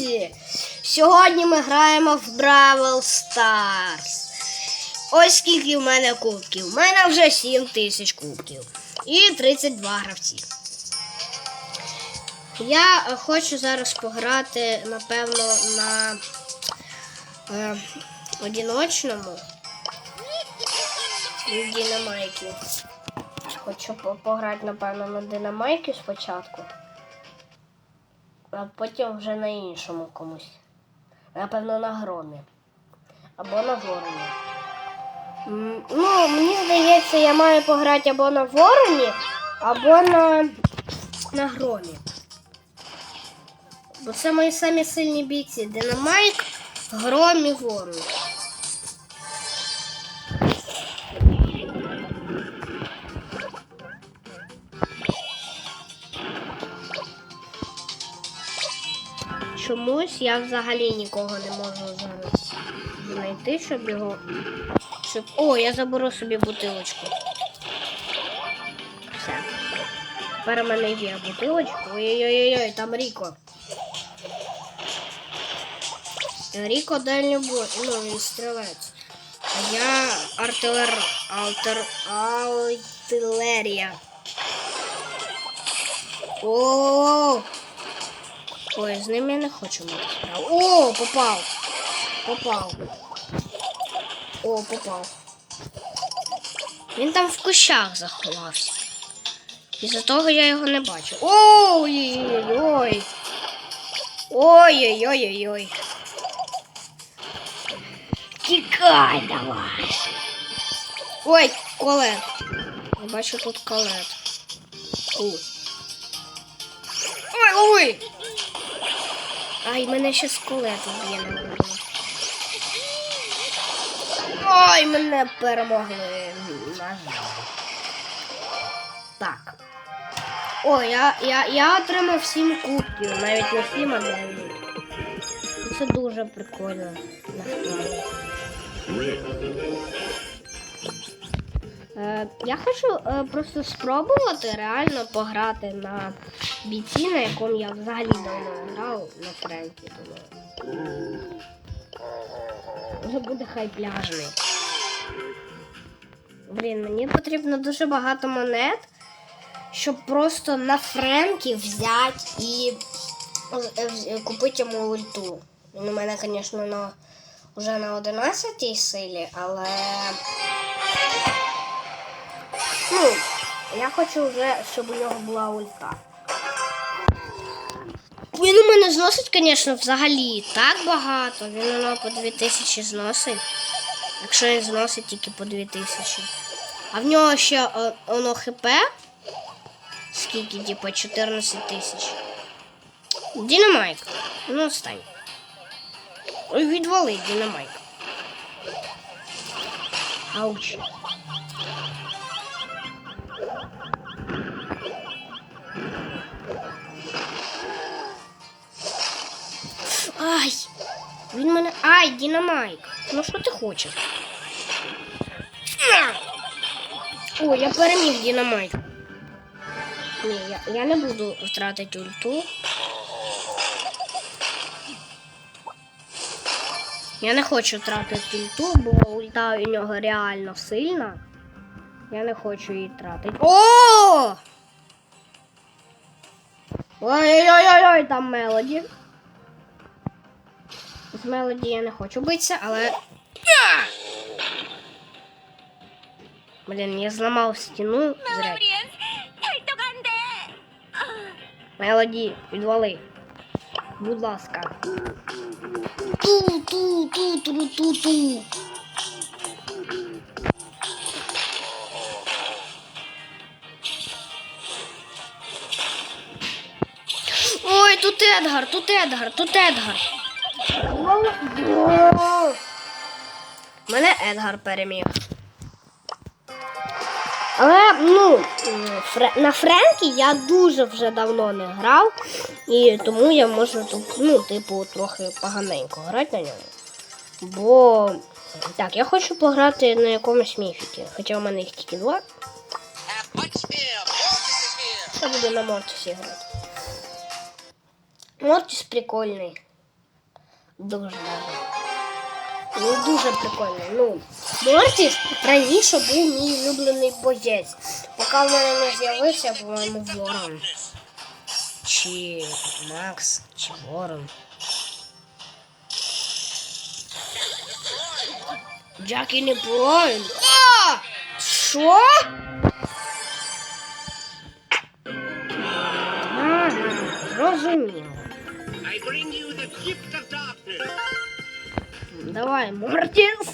друзі! Сьогодні ми граємо в Бравл Stars. Ось скільки в мене кубків. У мене вже 7 тисяч кубків. І 32 гравці. Я хочу зараз пограти, напевно, на е, одиночному. Динамайки. Хочу пограти, напевно, на динамайки спочатку. А потім вже на іншому комусь. Напевно, на громі. Або на вороні. Ну, мені здається, я маю пограти або на вороні, або на, на громі. Бо це мої самі сильні бійці. Динамайк, гром і ворон. Чомусь я взагалі нікого не можу зараз знайти, щоб його. Щоб... О, я заберу собі бутилочку. Все. Тепер у мене є бутилочка. Ой-ой-ой, там Ріко. Ріко дальній бой. Ну, він стрілець. А я артилер... Алтер... Артилерія. О! Ой, з ним я не хочу мати справу. О, попав! Попав. О, попав. Він там в кущах заховався. Із-за того я його не бачу. Ой-ой-ой! Ой-ой-ой-ой-ой! Тікай давай. Ой, колет. Я бачу тут колет. Ой. Ой, ой. Ай, мене ще скелет вб'є, напевно. Ой, мене перемогли. На. Так. О, я, я, я отримав 7 кубків, навіть не 7, а 9. Це дуже прикольно. насправді. Е, я хочу е, просто спробувати реально пограти на бійці, на якому я взагалі давно грав на Френкі. Думаю. Вже буде хай пляжний. Блін, мені потрібно дуже багато монет, щоб просто на Френкі взяти і е, купити йому ульту. Він у мене, звісно, на, вже на 11 силі, але. Ну, я хочу вже, щоб у нього була ульта. Він у мене зносить, звісно, взагалі так багато. Він у нього по 2000 зносить. Якщо він зносить тільки по 2000. А в нього ще воно хп. Скільки, типу, 14 тисяч. Динамайк. Ну, встань. Відвали, динамайк. Ауч. Він мене. Ай, динамайк. Ну що ти хочеш? О, я переміг динамайк. Ні, я, я не буду втратити ульту. Я не хочу втратити ульту, бо ульта у нього реально сильна. Я не хочу її тратити. О! Ой-ой-ой, там мелоді. З мелоді я не хочу битися, але. Блін, я зламав стіну зря. Мелоді, відвали. Будь ласка. Ту-ту-ту-ту-ту-ту. Ой, тут Едгар, тут Едгар, тут Едгар. Мене Едгар переміг. Але ну, на Френкі я дуже вже давно не грав, і тому я можу тут, ну, типу, трохи поганенько грати на ньому. Бо так, я хочу пограти на якомусь міфіки, хоча у мене їх тільки два. Я буду на Мортісі грати. Мортіс прикольний. Дуже. Ну, дуже прикольно. Ну, Мортіс раніше був мій улюблений боєць. Поки в мене не з'явився, по-моєму, Ворон. Чи Макс, чи Ворон. Джакі не Бройн. А! Що? Ага, Давай, Мортіс.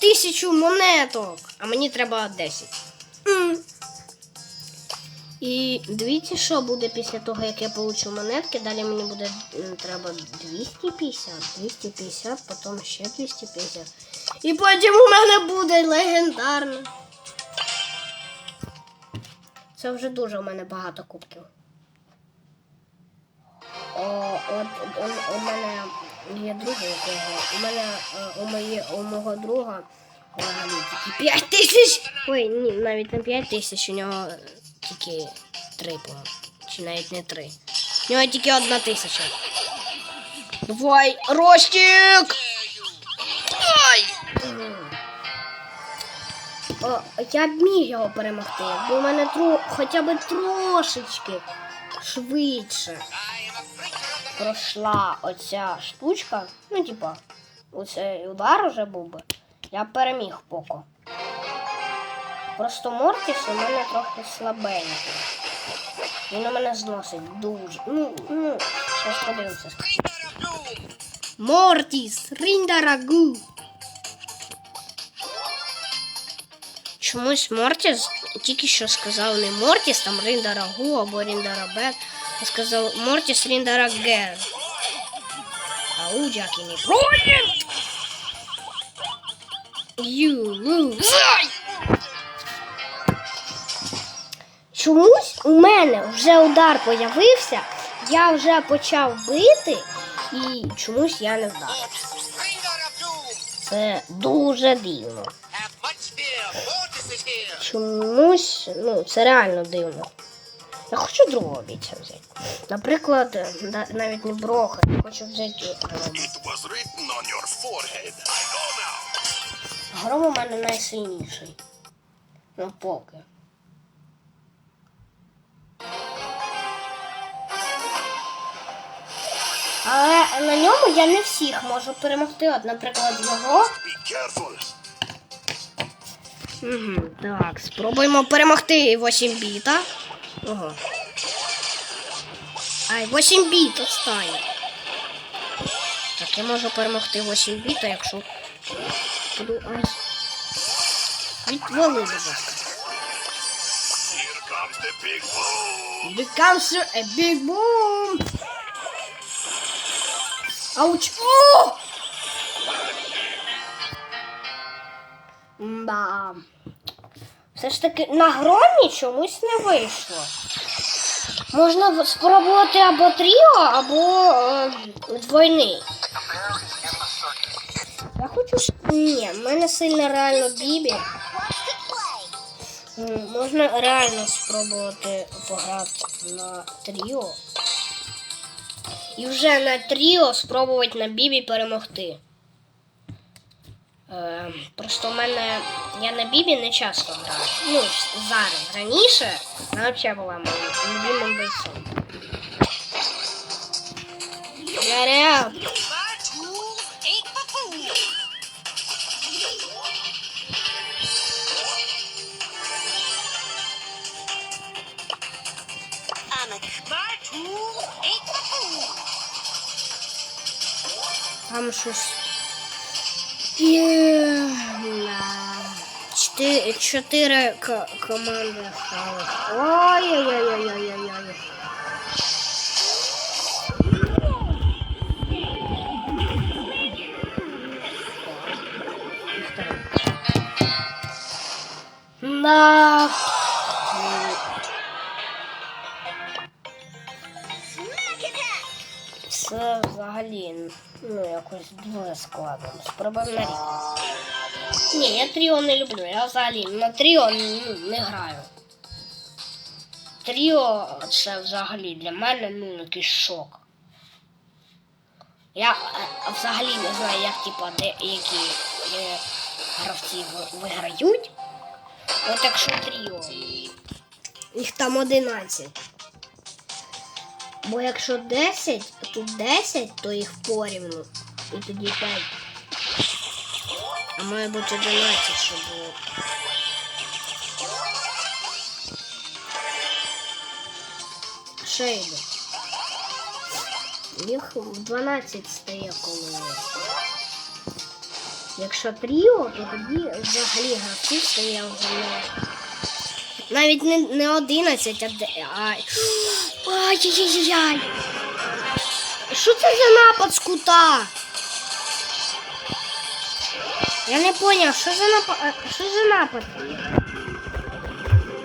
Тисячу монеток. А мені треба 10. М. І дивіться, що буде після того, як я получу монетки. Далі мені буде треба 250, 250, потім ще 250. І потім у мене буде легендарно. Це вже дуже у мене багато кубків. О, от у, у мене є друг, якого. У мене е, у, моє, у мого друга взагалі тільки 5 тисяч. Ой, ні, навіть не 5 тисяч, у нього е, тільки 3 по. Чи навіть не 3. У нього тільки одна тисяча. Давай, Ростик! Ай! О, я б міг його перемогти, бо у мене тро, хоча б трошечки швидше пройшла оця штучка, ну, типа, оцей удар уже був би, я переміг поко. Просто Мортіс у мене трохи слабенький. Він у мене зносить дуже. Ну, ну, що ж подивимося. Мортіс, риндарагу. Чомусь Мортіс тільки що сказав не Мортіс, там риндарагу або риндарабет, а сказав Мортіс риндарагер. А у Джакі не Бронін! You lose. Чомусь у мене вже удар появився, я вже почав бити, і чомусь я не doom. Це дуже дивно. Чомусь, ну, це реально дивно. Я хочу другого бійця взяти. Наприклад, навіть не броха, я хочу взяти. now. Гром у мене найсильніший. Ну, поки. Але на ньому я не всіх можу перемогти. От, наприклад, його. Угу, так, спробуємо перемогти 8 біта. Ого. Ай, 8 біт останній. Так, я можу перемогти 8 біта, якщо буду аж. Відвали, будь ласка. Here comes the big boom. Becomes a big boom. Ауч! О! Да. Все ж таки на громі чомусь не вийшло. Можна спробувати або тріо, або е, двойний. Я хочу. Ні, в мене сильно реально бібі. Можна реально спробувати пограти на тріо. І вже на тріо спробувати на бібі перемогти. Е, просто в мене. Я на бібі не часто граю. Ну, зараз. Раніше вона взагалі була моїм любимим бойцом. Out! My Чотири, команди осталось. Ой-ой-ой-ой-ой-ой. Да. Це взагалі ну, якось дуже складно. Спробуємо на рік. Ні, я тріо не люблю. Я взагалі на тріо не граю. Тріо це взагалі для мене ну, якийсь шок. Я е, взагалі не знаю, як типа, де які е, гравці ви- виграють. От якщо тріо. Їх там 11. Бо якщо 10, тут 10, то їх порівну. І тоді 5. А має бути 11, щоб було. Шейди. Їх 12 стає коли. Якщо тріо, то тоді взагалі гравців стає вже. Навіть не, не 11, а де. Ай. Ай-яй-яй-яй. Що це за напад з кута? Я не поняв, що за напад. Що за напад?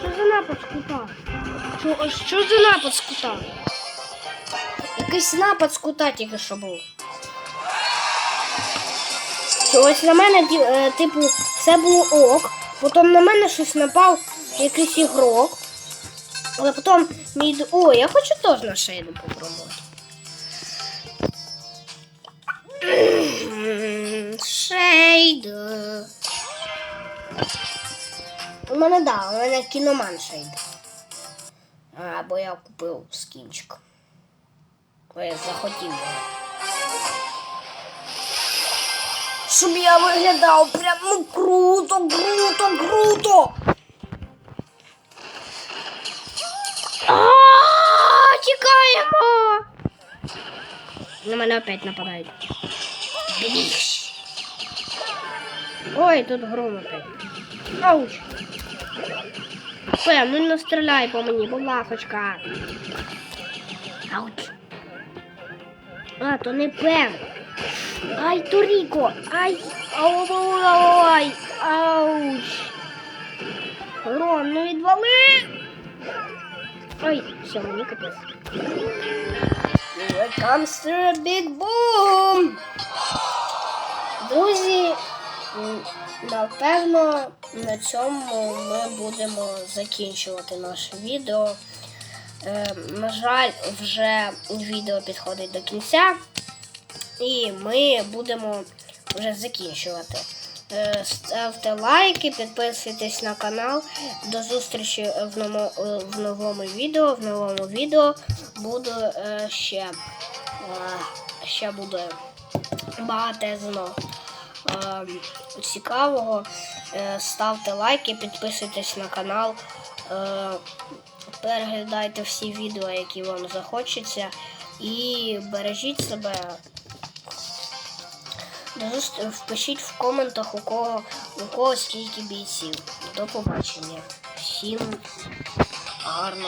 Що за напад з кута? Що, що за напад з кута? Якийсь напад з кута тільки що був. Ось на мене, е, типу, все було ок, потім на мене щось напав якийсь ігрок. Але потім мій. О, я хочу теж на шейду попробувати. М, Шейда. У мене да, у мене кіноман шейд. А, бо я купив скінчик. Бо я захотів його. Щоб я виглядав прям ну круто, круто, круто. Тікаємо! На мене опять нападають. Бліш. Ой, тут гром опять. Ауч. Пем, ну не стріляй по мені, будь ласочка. Ауч. А, то не Пем. Ай, Торіко! Ай! Ау, ау, ау, ай! Ауч! Ром, ну відвали! Ой, все, мені капець. Here comes the big boom! Друзі, напевно, на цьому ми будемо закінчувати наше відео. Е, на жаль, вже відео підходить до кінця. І ми будемо вже закінчувати. Е, Ставте лайки, підписуйтесь на канал. До зустрічі в новому, в новому відео. В новому відео буде е, ще, е, ще буде багатезно е, цікавого. Е, Ставте лайки, підписуйтесь на канал. Е, Переглядайте всі відео, які вам захочеться. І бережіть себе. Впишіть в коментах, у кого, у кого скільки бійців. До побачення. Всім гарного.